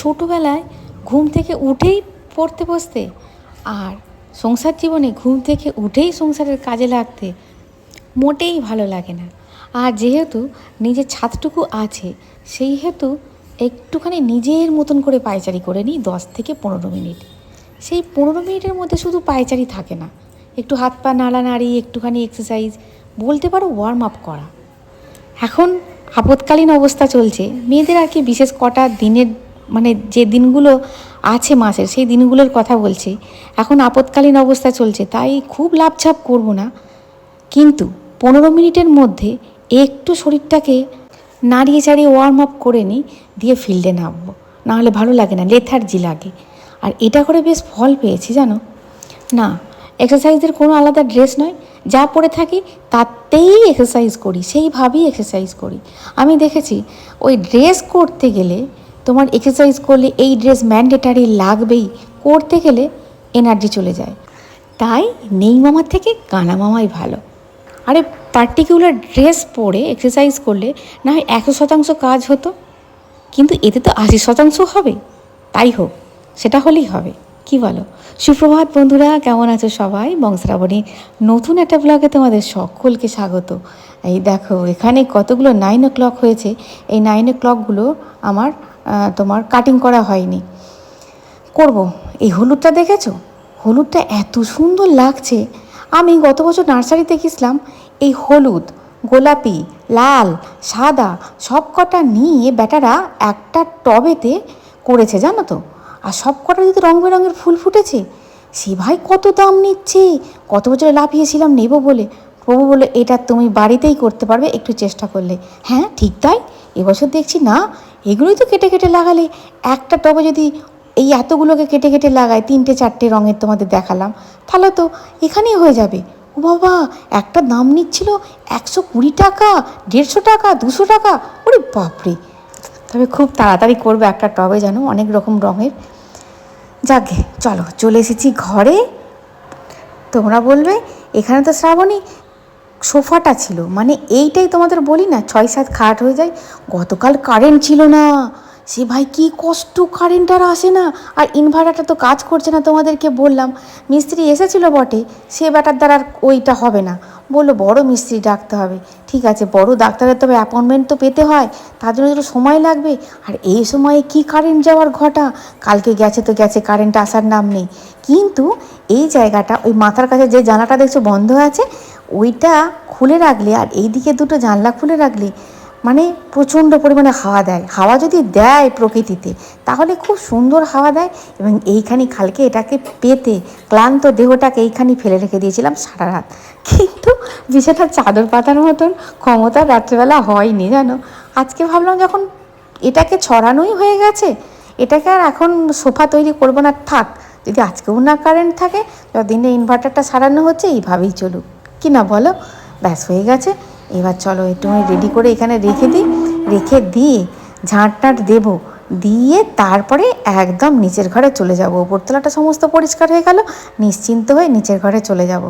ছোটোবেলায় ঘুম থেকে উঠেই পড়তে বসতে আর সংসার জীবনে ঘুম থেকে উঠেই সংসারের কাজে লাগতে মোটেই ভালো লাগে না। আর যেহেতু নিজের ছাদটুকু আছে সেই হেতু একটুখানি নিজের মতন করে পায়চারি করে নিই দশ থেকে পনেরো মিনিট। সেই পনেরো মিনিটের মধ্যে শুধু পায়চারি থাকে না। একটু হাত পা নাড়া নাড়ি, একটুখানি এক্সারসাইজ বলতে পারো ওয়ার্ম আপ করা। এখন আপৎকালীন অবস্থা চলছে, মেয়েদের আর কি বিশেষ কটা দিনের মানে যে দিনগুলো আছে মাসের, সেই দিনগুলোর কথা বলছি। এখন আপৎকালীন অবস্থা চলছে, তাই খুব লাভঝাপ করব না। কিন্তু পনেরো মিনিটের মধ্যে একটু শরীরটাকে নাড়িয়ে চাড়িয়ে ওয়ার্ম আপ করে নিই, দিয়ে ফিল্ডে নামবো। নাহলে ভালো লাগে না লেথার্জি লাগে। আর এটা করে বেশ ফল পেয়েছি, জানো? না এক্সারসাইজের কোনো আলাদা ড্রেস নয়। যা পরে থাকি, তাতেই এক্সারসাইজ করি সেইভাবেই এক্সারসাইজ করি। আমি দেখেছি, ওই ড্রেস করতে গেলে তোমার এক্সারসাইজ করলে এই ড্রেস ম্যান্ডেটারি লাগবেই। করতে গেলে এনার্জি চলে যায়। তাই নেই মামার থেকে কানা মামাই ভালো। আরে পার্টিকুলার ড্রেস পরে এক্সারসাইজ করলে না হয় একশো শতাংশ কাজ হতো, কিন্তু এতে তো আশি শতাংশ হবে। তাই হোক, সেটা হলেই হবে। কি বলো? সুপ্রভাত বন্ধুরা, কেমন আছো সবাই? বংশরাবণী নতুন একটা ব্লগে তোমাদের সকলকে স্বাগত। এই দেখো, এখানে কতগুলো নাইন ও ক্লক হয়েছে। এই নাইন ও ক্লকগুলো আমার তোমার কাটিং করা হয়নি। করব। এই হলুদটা দেখেছ? হলুদটা এত সুন্দর লাগছে। আমি গত বছর নার্সারিতে গেছিলাম, এই হলুদ, গোলাপি, লাল, সাদা সব কটা নিয়ে বেটারা একটা টবেতে করেছে, জানো তো? আর সব কটা যদি রং বেরঙের ফুল ফুটেছে, সে ভাই কত দাম নিচ্ছে? কত বছরে লাফিয়েছিলাম, নেব বলে। প্রভু বলে এটা তুমি বাড়িতেই করতে পারবে, একটু চেষ্টা করলে। হ্যাঁ ঠিক তাই। এবছর দেখছি না এগুলোই তো কেটে কেটে লাগালে। একটা টবে যদি এই এতগুলোকে কেটে কেটে লাগায়, তিনটে চারটে রঙের তোমাদের দেখালাম, তাহলে তো এখানেই হয়ে যাবে। ও বাবা, একটা দাম নিচ্ছিল একশো কুড়ি টাকা, দেড়শো টাকা, দুশো টাকা। ওরে বাপরে! তবে খুব তাড়াতাড়ি করবে একটা টবে যেন অনেক রকম রঙের। যাকে চলো, চলে এসেছি ঘরে। তোমরা বলবে, এখানে তো শ্রাবণী সোফাটা ছিল। মানে এইটাই তোমাদের বলি না ছয় সাত খাট হয়ে যায়। গতকাল কারেন্ট ছিল না। সে ভাই কি কষ্ট কারেন্ট আর আসে না। আর ইনভার্টারটা তো কাজ করছে না তোমাদেরকে বললাম। মিস্ত্রি এসেছিল বটে, সে ব্যাটার দ্বারা আর ওইটা হবে না। বলল, বড় মিস্ত্রি ডাকতে হবে। ঠিক আছে, বড় ডাক্তারের তবে অ্যাপয়েন্টমেন্ট তো পেতে হয়। তার জন্য তো সময় লাগবে। আর এই সময়ে কি কারেন্ট যাওয়ার ঘটা? কালকে গেছে তো গেছে কারেন্ট আসার নাম নেই। কিন্তু এই জায়গাটা, ওই মাথার কাছে যে জানালাটা দেখছ বন্ধ আছে ওইটা খুলে রাখলে আর এই দিকে দুটো জানলা খুলে রাখলে মানে প্রচণ্ড পরিমাণে হাওয়া দেয়। হাওয়া যদি দেয় প্রকৃতিতে, তাহলে খুব সুন্দর হাওয়া দেয় এবং এইখানে খালকে এটাকে পেতে, ক্লান্ত দেহটাকে এইখানে ফেলে রেখে দিয়েছিলাম সারা রাত। কিন্তু বিছানা চাদর পাতার মতন ক্ষমতা রাত্রেবেলা হয়নি, জানো? আজকে ভাবলাম যখন এটাকে ছড়ানোই হয়ে গেছে, এটাকে আর এখন সোফা তৈরি করব না, থাক, যদি আজকেও না কারেন্ট থাকে, যতদিনে ইনভার্টারটা সারানো হচ্ছে, এইভাবেই চলুক। কি না বলো? ব্যাস, হয়ে গেছে। এবার চলো, একটু রেডি করে এখানে রেখে দিই। রেখে দিয়ে ঝাঁট টাট দেবো। দিয়ে তারপরে একদম নিচের ঘরে চলে যাব। উপরতলাটা সমস্ত পরিষ্কার হয়ে গেল। নিশ্চিন্ত হয়ে নিচের ঘরে চলে যাব।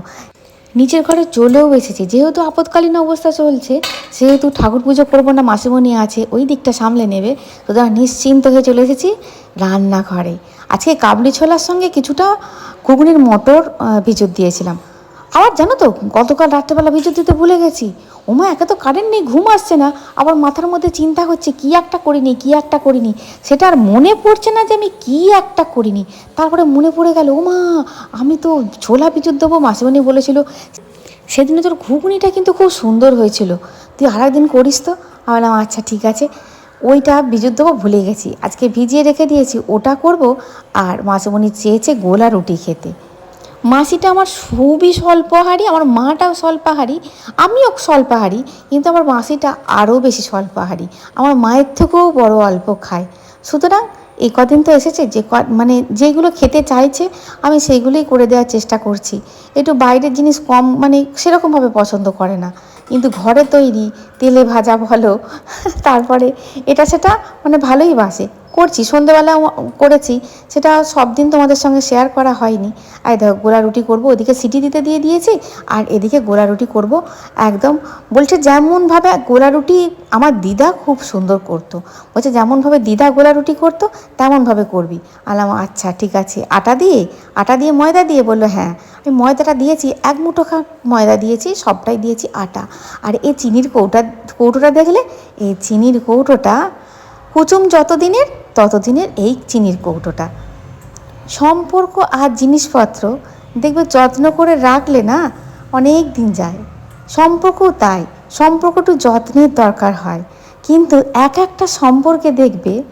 নিচের ঘরে চলেও এসেছি। যেহেতু আপৎকালীন অবস্থা চলছে, সেহেতু ঠাকুর পুজো করব না, মাসিমণি আছে, ওই দিকটা সামলে নেবে। সুতরাং নিশ্চিন্ত হয়ে চলে এসেছি রান্নাঘরে। আজকে কাবলি ছোলার সঙ্গে কিছুটা ঘুগনির মটর ভিজত দিয়েছিলাম। আবার জানো তো, গতকাল রাত্রেবেলা ভিজত দিতে ভুলে গেছি। ওমা, একে তো কারেন্ট নেই, ঘুম আসছে না। আবার মাথার মধ্যে চিন্তা হচ্ছে, কি একটা করিনি, কি একটা করিনি। সেটা আর মনে পড়ছে না যে আমি কি একটা করিনি। তারপরে মনে পড়ে গেল, ওমা, আমি তো ছোলা বিদ্যুৎ দেবো, মাসিমণি বলেছিল। সেদিনে তোর ঘুগনিটা কিন্তু খুব সুন্দর হয়েছিল। তুই আর একদিন করিস তো? আমি বললাম আচ্ছা ঠিক আছে। ওইটা বিদ্যুৎ দেবো, ভুলে গেছি। আজকে ভিজিয়ে রেখে দিয়েছি, ওটা করব। আর মাসিমণি চেয়েছে গোলা রুটি খেতে। মাসিটা আমার খুবই স্বল্পহারী, আমার মাটাও স্বল্পাহারী, আমিও স্বল্পাহারী, কিন্তু আমার মাসিটা আরও বেশি স্বল্পাহারী। আমার মায়ের থেকেও বড় অল্প খায়। সুতরাং এই কদিন তো এসেছে, যে মানে যেগুলো খেতে চাইছে, আমি সেইগুলোই করে দেওয়ার চেষ্টা করছি। একটু বাইরের জিনিস কম মানে সেরকমভাবে পছন্দ করে না। কিন্তু ঘরে তৈরি, তেলে ভাজা বলো, তারপরে এটা সেটা মানে ভালোই বাসে। করছি, সন্ধেবেলা করেছি, সেটা সব দিন তোমাদের সঙ্গে শেয়ার করা হয়নি। আর দেখো গোলা রুটি করব, ওদিকে সিটি দিতে দিয়ে দিয়েছি, আর এদিকে গোলা রুটি করব, একদম। বলছে, যেমনভাবে গোলা রুটি আমার দিদা খুব সুন্দর করতো। বলছে, যেমনভাবে দিদা গোলা রুটি করতো, তেমনভাবে করবি। আলাম আচ্ছা ঠিক আছে। আটা দিয়ে আটা দিয়ে ময়দা দিয়ে বলল হ্যাঁ আমি ময়দাটা দিয়েছি, এক মুঠো খা ময়দা দিয়েছি, সবটাই দিয়েছি আটা। আর এই চিনির কৌটা, কৌটোটা দেখলে, এই চিনির কৌটোটা কুচুম যত দিনের তত দিনের এই চিনির কৌটোটা। সম্পর্ক আর জিনিসপত্র দেখবে যত্ন করে রাখলে না অনেক দিন যায়। সম্পর্কও তাই, সম্পর্কটু যত্নের দরকার হয়। কিন্তু এক একটা সম্পর্কে দেখবে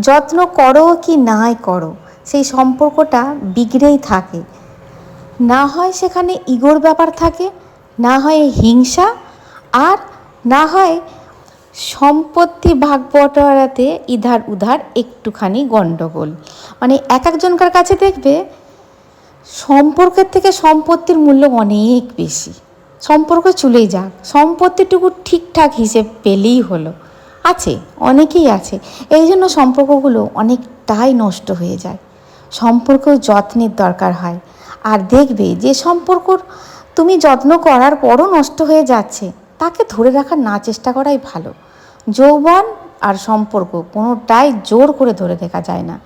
যত্ন করো কি নাই করো, সেই সম্পর্কটা বিগড়েই থাকে। না হয় সেখানে ইগোর ব্যাপার থাকে, না হয় হিংসা, আর না হয় সম্পত্তি ভাগ বটোয়ারাতে ইধার উধার একটুখানি গণ্ডগোল মানে এক একজনকার কাছে দেখবে সম্পর্কের থেকে সম্পত্তির মূল্য অনেক বেশি। সম্পর্ক চলেই যাক, সম্পত্তিটুকু ঠিকঠাক হিসেব পেলেই হলো। আছে, অনেকেই আছে। এই জন্য সম্পর্কগুলো অনেকটাই নষ্ট হয়ে যায়। সম্পর্ক যত্নের দরকার হয়। আর দেখবে যে সম্পর্ক তুমি যত্ন করার পরও নষ্ট হয়ে যাচ্ছে। তাকে ধরে রাখার না চেষ্টা করাই ভালো। যৌবন আর সম্পর্ক কোনোটাই জোর করে ধরে দেখা যায় না।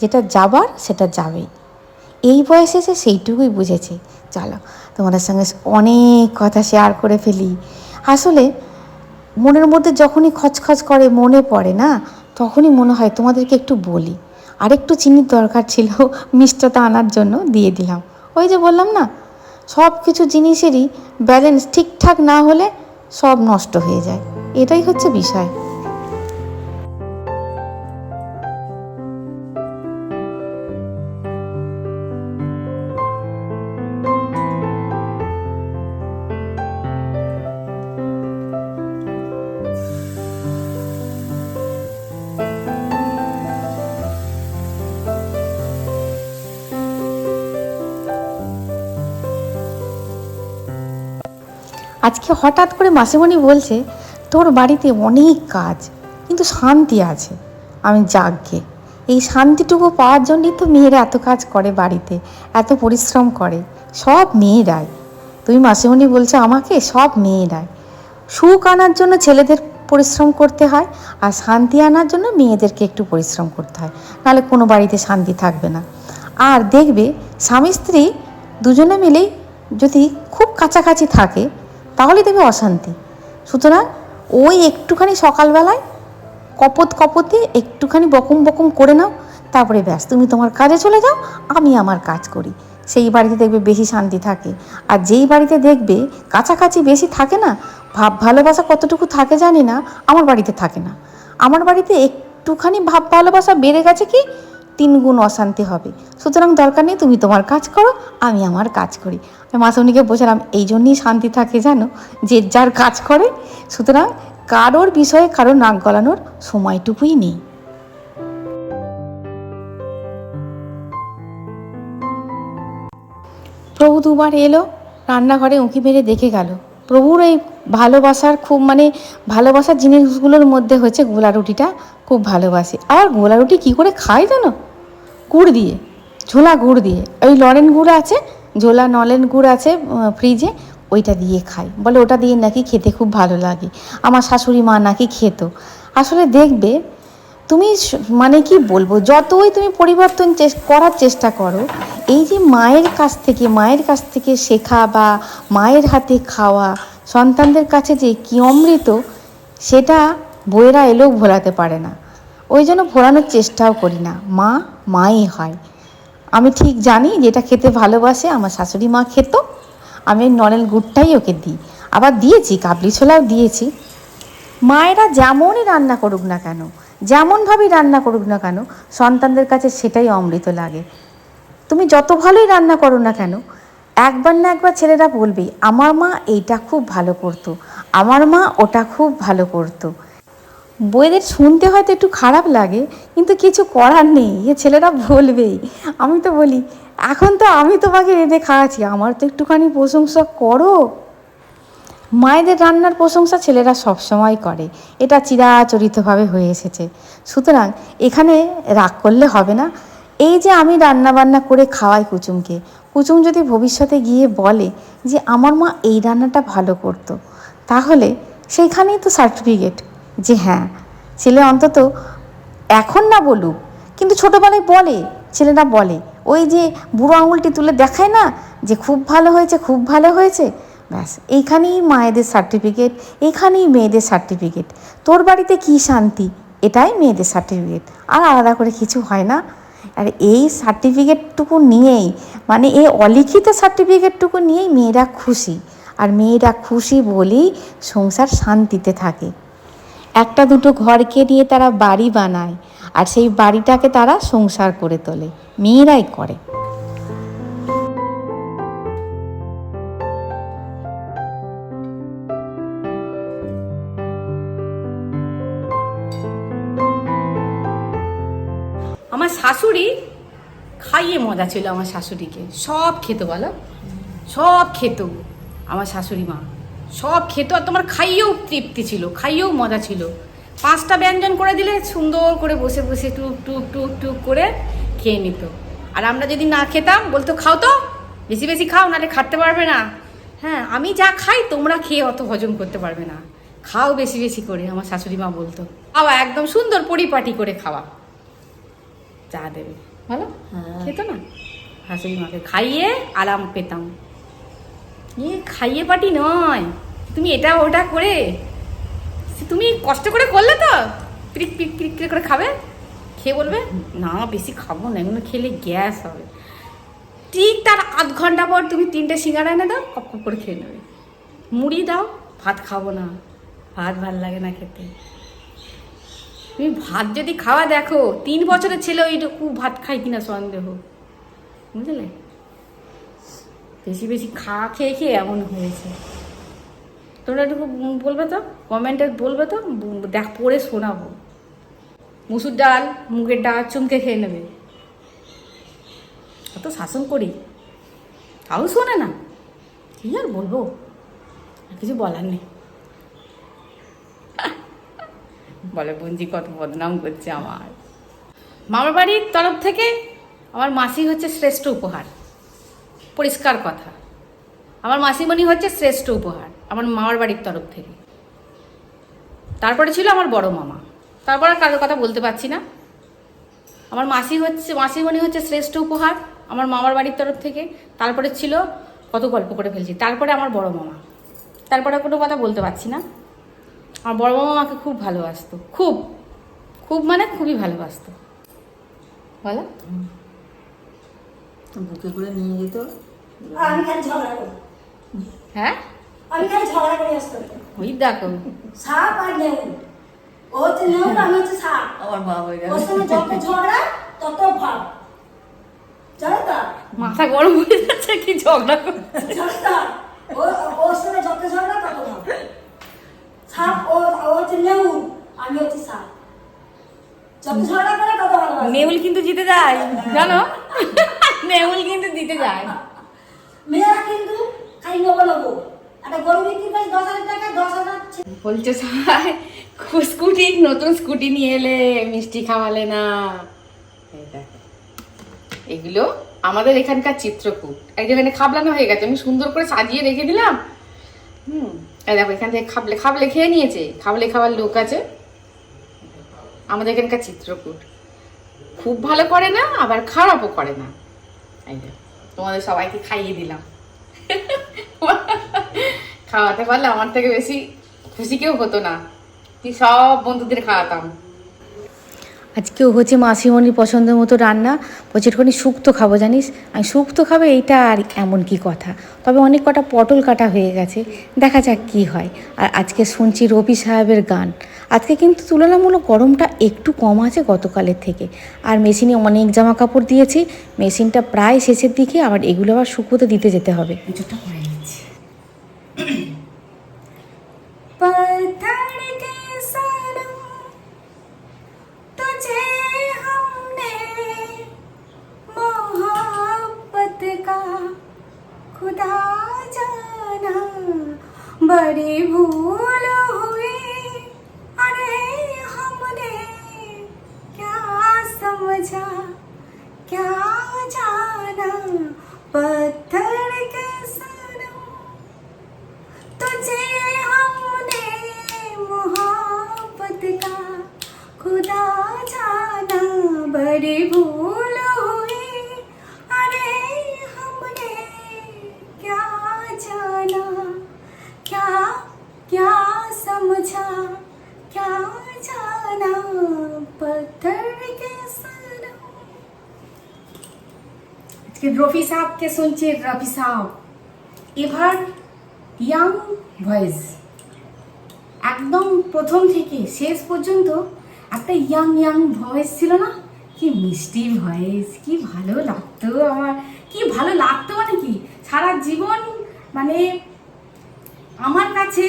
যেটা যাবার, সেটা যাবেই। এই বয়সে এসে সেইটুকুই বুঝেছে। চলো, তোমাদের সঙ্গে অনেক কথা শেয়ার করে ফেলি। আসলে মনের মধ্যে যখনই খচখচ করে, মনে পড়ে না, তখনই মনে হয় তোমাদেরকে একটু বলি। আর একটু চিনির দরকার ছিল, মিষ্টতা আনার জন্য দিয়ে দিলাম। ওই যে বললাম না সব কিছু জিনিসেরই ব্যালেন্স ঠিকঠাক না হলে সব নষ্ট হয়ে যায়। এটাই হচ্ছে বিষয়। আজকে হঠাৎ করে মাসিমণি বলছে, তোর বাড়িতে অনেক কাজ, কিন্তু শান্তি আছে। আমি যাকগে এই শান্তিটুকু পাওয়ার জন্যই তো মেয়েরা এত কাজ করে বাড়িতে, এত পরিশ্রম করে। সব মেয়েরাই। তুমি মাসিমণি বলছো আমাকে, সব মেয়েরাই। সুখ আনার জন্য ছেলেদের পরিশ্রম করতে হয়, আর শান্তি আনার জন্য মেয়েদেরকে একটু পরিশ্রম করতে হয়। নাহলে কোনো বাড়িতে শান্তি থাকবে না। আর দেখবে স্বামী স্ত্রী দুজনে মিলেই যদি খুব কাছাকাছি থাকে তাহলে দেবে অশান্তি। সুতরাং ওই একটুখানি সকালবেলায় কপত কপতে একটুখানি বকুম বকম করে নাও, তারপরে ব্যাস, তুমি তোমার কাজে চলে যাও, আমি আমার কাজ করি। সেই বাড়িতে দেখবে বেশি শান্তি থাকে। আর যেই বাড়িতে দেখবে কাছাকাছি বেশি থাকে না, ভাব ভালোবাসা কতটুকু থাকে জানি না, আমার বাড়িতে থাকে না। আমার বাড়িতে একটুখানি ভাব ভালোবাসা বেড়ে গেছে কি তিন গুণ অশান্তি হবে। সুতরাং দরকার নেই তুমি তোমার কাজ করো, আমি আমার কাজ করি। আমি মাসুনিকে বোঝালাম, এই জন্যই শান্তি থাকে জানো? যে যার কাজ করে, সুতরাং কারোর বিষয়ে কারও নাক গলানোর সময়টুকুই নেই। প্রভু দুবার এলো, রান্নাঘরে উঁকি মেরে দেখে গেল। প্রভুর এই ভালোবাসার খুব মানে ভালোবাসার জিনিসগুলোর মধ্যে হচ্ছে গোলা রুটিটা খুব ভালোবাসে। আর গোলা রুটি কী করে খায় জানো? গুড় দিয়ে, ঝোলা গুড় দিয়ে, ওই লরেন গুড় আছে, ঝোলা নলেন গুড় আছে ফ্রিজে ওইটা দিয়ে খাই। বলে ওটা দিয়ে নাকি খেতে খুব ভালো লাগে। আমার শাশুড়ি মা নাকি খেত। আসলে দেখবে, তুমি মানে কি বলব, যতই তুমি পরিবর্তন করার চেষ্টা করো, এই যে মায়ের কাছ থেকে, মায়ের কাছ থেকে শেখা বা মায়ের হাতে খাওয়া সন্তানদের কাছে যে কি অমৃত, সেটা বইয়েরা এলেও ভোলাতে পারে না। ওই জন্য ভোলানোর চেষ্টাও করি না। মা, মাই হয়। আমি ঠিক জানি যেটা খেতে ভালোবাসে, আমার শাশুড়ি মা খেত। আমি নলেন গুড়টাই ওকে দিই। আবার দিয়েছি, কাবলি ছোলাও দিয়েছি। মায়েরা যেমনই রান্না করুক না কেন, যেমনভাবেই রান্না করুক না কেন, সন্তানদের কাছে সেটাই অমৃত লাগে। তুমি যত ভালোই রান্না করো না কেন, একবার না একবার ছেলেরা বলবেই, আমার মা এইটা খুব ভালো করতো, আমার মা ওটা খুব ভালো করতো। বইদের শুনতে হয়তো একটু খারাপ লাগে, কিন্তু কিছু করার নেই, এ ছেলেরা বলবেই। আমি তো বলি, এখন তো আমি তোমাকে রেঁধে খাওয়াচ্ছি, আমার তো একটুখানি প্রশংসা করো। মায়েদের রান্নার প্রশংসা ছেলেরা সবসময় করে, এটা চিরাচরিতভাবে হয়ে এসেছে। সুতরাং এখানে রাগ করলে হবে না। এই যে আমি রান্না বান্না করে খাওয়াই কুচুমকে, কুচুম যদি ভবিষ্যতে গিয়ে বলে যে, আমার মা এই রান্নাটা ভালো করতো, তাহলে সেইখানেই তো সার্টিফিকেট যে হ্যাঁ ছেলে অন্তত এখন না বলুক, কিন্তু ছোটোবেলায় বলে ছেলেরা বলে। ওই যে বুড়ো আঙুলটি তুলে দেখায় না, যে খুব ভালো হয়েছে, খুব ভালো হয়েছে? ব্যাস, এইখানেই মায়েদের সার্টিফিকেট এখানেই মেয়েদের সার্টিফিকেট তোর বাড়িতে কী শান্তি? এটাই মেয়েদের সার্টিফিকেট আর আলাদা করে কিছু হয় না। আর এই সার্টিফিকেটটুকু নিয়েই মানে এই অলিখিত সার্টিফিকেটটুকু নিয়েই মেয়েরা খুশি। আর মেয়েরা খুশি বলেই সংসার শান্তিতে থাকে। একটা দুটো ঘরকে নিয়ে তারা বাড়ি বানায়, আর সেই বাড়িটাকে তারা সংসার করে তোলে, মেয়েরাই করে। আমার শাশুড়ি খাইয়ে মজা ছিল আমার শাশুড়িকে। সব খেত বলো, সব খেত। আমার শাশুড়ি মা। সব খেত আর তোমার খাইয়েও তৃপ্তি ছিল খাইয়েও মজা ছিল। পাঁচটা ব্যঞ্জন করে দিলে সুন্দর করে বসে বসে টুক টুক টুক টুক করে খেয়ে নিত। আর আমরা যদি না খেতাম বলতো খাও তো বেশি বেশি খাও নাহলে খাটতে পারবে না। হ্যাঁ আমি যা খাই তোমরা খেয়ে অত হজম করতে পারবে না। খাও বেশি বেশি করে আমার শাশুড়ি মা বলতো। খাওয়া একদম সুন্দর পরিপাটি করে খাওয়া। চা দেবে। ভালো? খেতো না? শাশুড়ি মাকে খাইয়ে আরাম পেতাম। এ খাইয়ে পাটি নয়। তুমি এটা ওটা করে তুমি কষ্ট করে করলে তো? পিরিক পিরিক পিরিক করে খাবে? খেয়ে বলবে, না, বেশি খাব না, এগুলো খেলে গ্যাস হবে। ঠিক তার আধ ঘণ্টা পর তুমি তিনটে সিঙ্গারা এনে দাও, কপ কপ করে খেয়ে নেবে। মুড়ি দাও, ভাত খাব না। ভাত ভালো লাগে না খেতে। তুমি ভাত যদি খাওয়া দেখো, তিন বছরের ছেলে ওইটুকু ভাত খাই কিনা সন্দেহ। বুঝলে? বেশি বেশি খা, খেয়ে খেয়ে এমন হয়েছে। তোমরা একটু বলবে তো? কমেন্টে বলবে তো? দেখ, পড়ে শোনাবো। মুসুর ডাল, মুগের ডাল চুমকে খেয়ে নেবে। অত শাসন করি। তাও শোনে না। কি আর বলব? আর কিছু বলার নেই। বলে বঞ্জি কত বদনাম করছে আমার। মামার বাড়ির তরফ থেকে আমার মাসি হচ্ছে শ্রেষ্ঠ উপহার। পরিষ্কার কথা। আমার মাসিমণি হচ্ছে শ্রেষ্ঠ উপহার। আমার মামার বাড়ির তরফ থেকে। তারপরে ছিল আমার বড় মামা। তারপর আর কারোর কথা বলতে পারছি না। আমার মাসি হচ্ছে মাসিমণি হচ্ছে শ্রেষ্ঠ উপহার আমার মামার বাড়ির তরফ থেকে। তারপরে ছিল কত গল্প করে ফেলছি। তারপরে আমার বড় মামা। তারপরে কোনো কথা বলতে পারছি না। আমার বড় মামা আমাকে খুব ভালোবাসতো। খুব খুব মানে খুবই ভালোবাসতো। বলো। বুকে করে নিয়ে যেত। হ্যাঁ? আমি খালি ঝগড়া করে আসতে ওই দেখো। সাপ আর নেউল ও হচ্ছে নেউল আমি হচ্ছে সাপ। আমার মা হয়ে গেল। ওর সঙ্গে যত ঝগড়া তত ভাব। জানো তো? মাথা গরম হয়ে যাচ্ছে কি ঝগড়া করছে? জানো তো? ও- ওর সঙ্গে যত ঝগড়া তত ভাব। সাপ ও হচ্ছে আমি হচ্ছে সাপ। যত ঝগড়া করে তত ভালোবাসে। নেউল কিন্তু জিতে যায় জানো? নেউল কিন্তু জিতে যায়। মেয়েরা কিন্তু খালি নেব নেব বলছে সবাই স্কুটি, নতুন স্কুটি নিয়ে এলে মিষ্টি খাওয়ালে না। এগুলো আমাদের এখানকার চিত্রকূট। এই যেখানে খাবলানো হয়ে গেছে, আমি সুন্দর করে সাজিয়ে রেখে দিলাম। হুম দেখো, এখান থেকে খাবলে খাবলে খেয়ে নিয়েছে। খাবলে খাওয়ার লোক আছে। আমাদের এখানকার চিত্রকূট। খুব ভালো করে না, আবার খারাপও করে না। এই তোমাদের সবাইকে খাইয়ে দিলাম। খাওয়াতে পারলে আমার থেকে বেশি খুশি কেউ হতো না। তুই সব বন্ধুদের খাওয়াতাম। আজকেও হচ্ছে মাসিমণির পছন্দের মতো রান্না একটুখানি শুক্তো খাব জানিস? আমি শুক্তো খাবে এইটা আর এমন কি কথা? তবে অনেক কটা পটল কাটা হয়ে গেছে দেখা যাক কি হয়। আর আজকে শুনছি রবি সাহেবের গান। আজকে কিন্তু তুলনামূলক গরমটা একটু কম আছে গতকালের থেকে। আর মেশিনে অনেক জামা কাপড় দিয়েছি মেশিনটা প্রায় শেষের দিকে আবার এগুলো আবার শুকোতে দিতে যেতে হবে। কিছুটা पत्थर के सनम तुझे हमने मोहब्बत का खुदा जाना बड़ी पत्थर রফি সাহেবকে শুনছে, রফি সাহেব। এবার ইয়াং ভয়েস। একদম প্রথম থেকে শেষ পর্যন্ত একটা ইয়াং ইয়াং ভয়েস ছিল না? কি মিষ্টি ভয়েস, কি ভালো লাগতো আমার। কি ভালো লাগতো মানে কি? সারা জীবন মানে আমার কাছে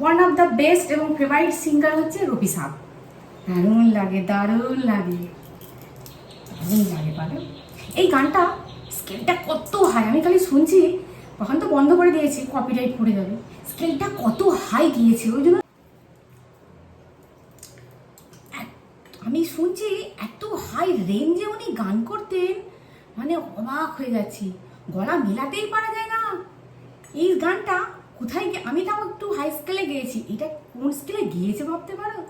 ওয়ান অফ দ্য বেস্ট এবং ফেভারিট সিঙ্গার হচ্ছে রবি সাহেব। দারুণ লাগে দারুণ লাগে। দারুণ লাগে বলো এই গানটা স্কেলটা কত হাই আমি খালি শুনছি, তখন তো বন্ধ করে দিয়েছি কপিরাইট পড়ে যাবে। স্কেলটা কত হাই গিয়েছে, ওই জন্য আমি শুনছি এত হাই রেঞ্জে উনি গান করতেন মানে অবাক হয়ে যাচ্ছি। গলা মেলাতেই পারা যায় না। এই গানটা কোথায় গিয়ে, আমি তাও একটু হাই স্কেলে গিয়েছি। এটা কোন স্কেলে গিয়েছে ভাবতে পারো?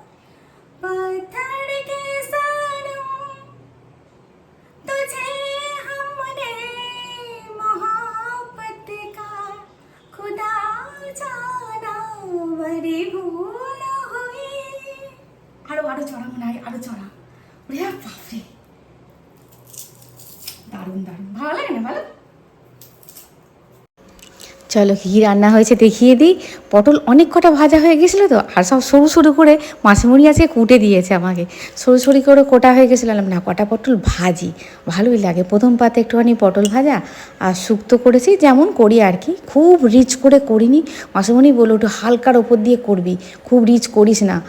চড়া মনে হয় চড়া। বাপরে। দারুণ দারুণ। ভালো লাগে না ভালো? চলো কী রান্না হয়েছে দেখিয়ে দিই। পটল অনেক কটা ভাজা হয়ে গেছিল তো আর সব সরু সরু করে মাসিমণি আজকে কুটে দিয়েছে আমাকে। সরু সরু করে কোটা হয়ে গেছিল বললাম, না কটা পটল ভাজি। ভালোই লাগে প্রথম পাতে একটুখানি পটল ভাজা আর শুক্তো করেছি যেমন করি আর কি। খুব রিচ করে করিনি। মাসিমণি বলল একটু হালকার ওপর দিয়ে করবি। খুব রিচ করিস না।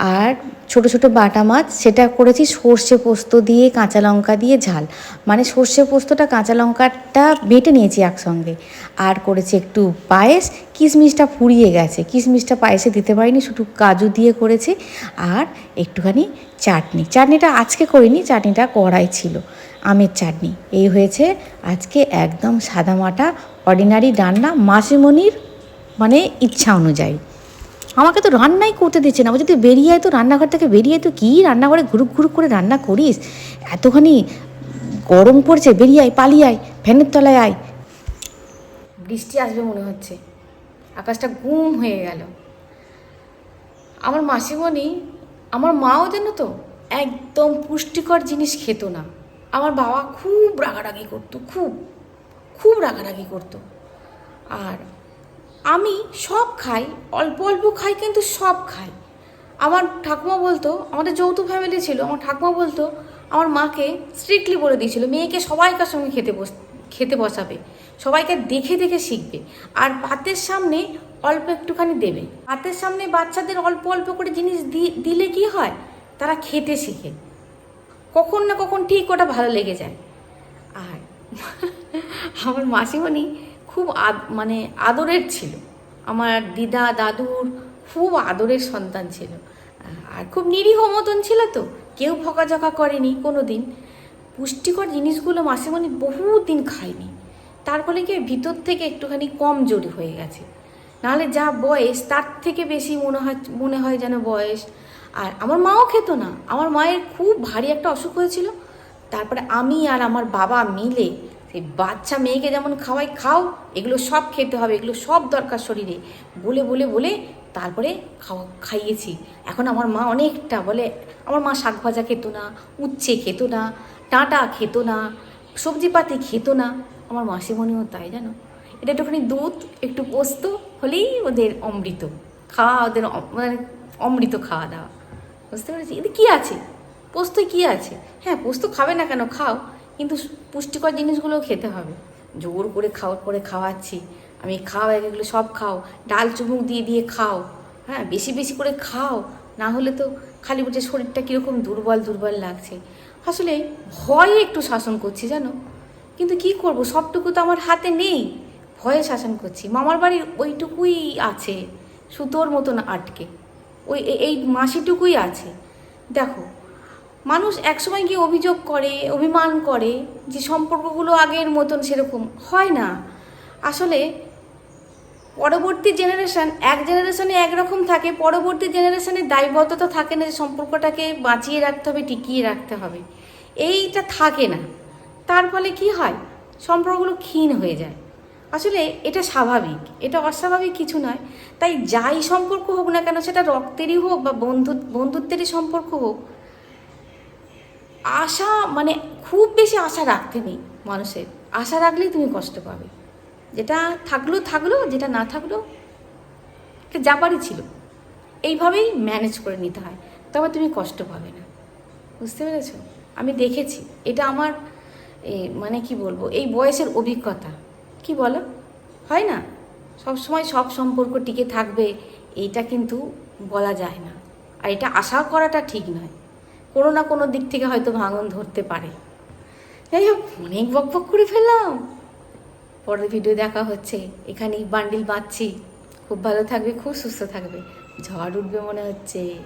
আর ছোট ছোট বাটা মাছ, সেটা করেছি সর্ষে পোস্ত দিয়ে কাঁচা লঙ্কা দিয়ে ঝাল। মানে সর্ষে পোস্তটা, কাঁচা লঙ্কাটা বেটে নিয়েছি একসঙ্গে। আর করেছি একটু পায়েস, কিশমিশটা ফুরিয়ে গেছে। কিশমিশটা পায়েসে দিতে পারিনি, শুধু কাজু দিয়ে করেছি। আর একটুখানি চাটনি। চাটনিটা আজকে করিনি, চাটনিটা কড়াই ছিল, আমের চাটনি। এই হয়েছে আজকে একদম সাদামাটা অর্ডিনারি রান্না, মাসিমণির মানে ইচ্ছা অনুযায়ী। আমাকে তো রান্নাই করতে দিচ্ছে না। তুই বেরিয়ে তো রান্নাঘর থেকে বেরিয়ে তো কী রান্নাঘরে ঘুরুক ঘুরুক করে রান্না করিস? এতখানি গরম পড়ছে, বেরিয়ে আয় পালিয়ে আয় ফ্যানের তলায় আয় বৃষ্টি আসবে মনে হচ্ছে। আকাশটা গুম হয়ে গেল। আমার মাসিমণি, আমার মাও যেন তো একদম পুষ্টিকর জিনিস খেত না। আমার বাবা খুব রাগারাগি করতো, খুব খুব রাগারাগি করতো। আর আমি সব খাই, অল্প অল্প খাই কিন্তু সব খাই। আমার ঠাকুমা বলতো, আমাদের যৌথ ফ্যামিলি ছিল, আমার ঠাকুমা বলতো, আমার মাকে স্ট্রিক্টলি বলে দিয়েছিল, মেয়েকে সবাইকার সঙ্গে খেতে বস, খেতে বসাবে, সবাইকে দেখে দেখে শিখবে, আর ভাতের সামনে অল্প একটুখানি দেবে। ভাতের সামনে বাচ্চাদের অল্প অল্প করে জিনিস দিলে কি হয়? তারা খেতে শিখে। কখন না কখন ঠিক ওটা ভালো লেগে যায়। আর আমার মাসিমণি খুব আদ মানে আদরের ছিল। আমার দিদা, দাদুর খুব আদরের সন্তান ছিল। আর খুব নিরীহ মতন ছিল তো। কেউ ভকাঝকা করেনি কোনো দিন পুষ্টিকর জিনিসগুলো মাসিমণি বহুত দিন খায়নি। তার ফলে কি ভিতর থেকে একটুখানি কমজোরি হয়ে গেছে। নাহলে যা বয়স, তার থেকে বেশি মনে হয় মনে হয় যেন বয়স। আর আমার মাও খেত না। আমার মায়ের খুব ভারী একটা অসুখ হয়েছিল। তারপরে আমি আর আমার বাবা মিলে সেই বাচ্চা মেয়েকে যেমন খাওয়াই, খাও, এগুলো সব খেতে হবে, এগুলো সব দরকার শরীরে। বলে বলে বলে তারপরে খাওয়া, খাইয়েছি। এখন আমার মা অনেকটা বলে, আমার মা শাক ভাজা খেত না, উচ্ছে খেত না, ডাঁটা খেত না সবজি সবজিপাতি খেত না। আমার মাসিমণিও তাই, জানো? এটা একটুখানি দুধ, একটু পোস্ত, হলেই ওদের অমৃত। খাওয়া ওদের মানে অমৃত খাওয়া দাওয়া। বুঝতে পেরেছি? এতে কী আছে? পোস্তয় কী আছে? হ্যাঁ পোস্ত খাবে না কেন? খাও। কিন্তু পুষ্টিকর জিনিসগুলো খেতে হবে। জোর করে খাওয়ার পরে খাওয়াচ্ছি। আমি খাও এগুলো সব খাও। ডাল চুমুক দিয়ে দিয়ে খাও। হ্যাঁ বেশি বেশি করে খাও। না হলে তো খালি বলছে শরীরটা কীরকম দুর্বল দুর্বল লাগছে। আসলে ভয়ে একটু শাসন করছি, জানো? কিন্তু কি করব? সবটুকু তো আমার হাতে নেই। ভয়ে শাসন করছি। মামার বাড়ির ওইটুকুই আছে। সুতোর মতন আটকে। ওই এই মাসিটুকুই আছে। দেখো মানুষ একসময় গিয়ে অভিযোগ করে, অভিমান করে যে সম্পর্কগুলো আগের মতন সেরকম হয় না। আসলে পরবর্তী জেনারেশন এক জেনারেশনে একরকম থাকে, পরবর্তী জেনারেশনে দায়বদ্ধতা থাকে না যে সম্পর্কটাকে বাঁচিয়ে রাখতে হবে, টিকিয়ে রাখতে হবে। এইটা থাকে না। তার ফলে কি হয়? সম্পর্কগুলো ক্ষীণ হয়ে যায়। আসলে এটা স্বাভাবিক। এটা অস্বাভাবিক কিছু নয়। তাই যাই সম্পর্ক হোক না কেন, সেটা রক্তেরই হোক বা বন্ধু বন্ধুত্বেরই সম্পর্ক হোক আশা মানে খুব বেশি আশা রাখতে নেই মানুষের। আশা রাখলেই তুমি কষ্ট পাবে। যেটা থাকল থাকল, যেটা না থাকল, এটা যাবারই ছিল। এইভাবেই ম্যানেজ করে নিতে হয়। তবে তুমি কষ্ট পাবে না। বুঝতে পেরেছ? আমি দেখেছি। এটা আমার মানে কি বলব? এই বয়সের অভিজ্ঞতা। কি বলো? হয় না? সব সময় সব সম্পর্ক টিকে থাকবে, এইটা কিন্তু বলা যায় না। আর এটা আশা করাটা ঠিক নয়। কোনো না কোনো দিক থেকে হয়তো ভাঙন ধরতে পারে। যাই হোক অনেক বক বক করে ফেললাম। পরের ভিডিও দেখা হচ্ছে। এখানেই বান্ডিল বাঁধছি। খুব ভালো থাকবে, খুব সুস্থ থাকবে। ঝড় উঠবে মনে হচ্ছে।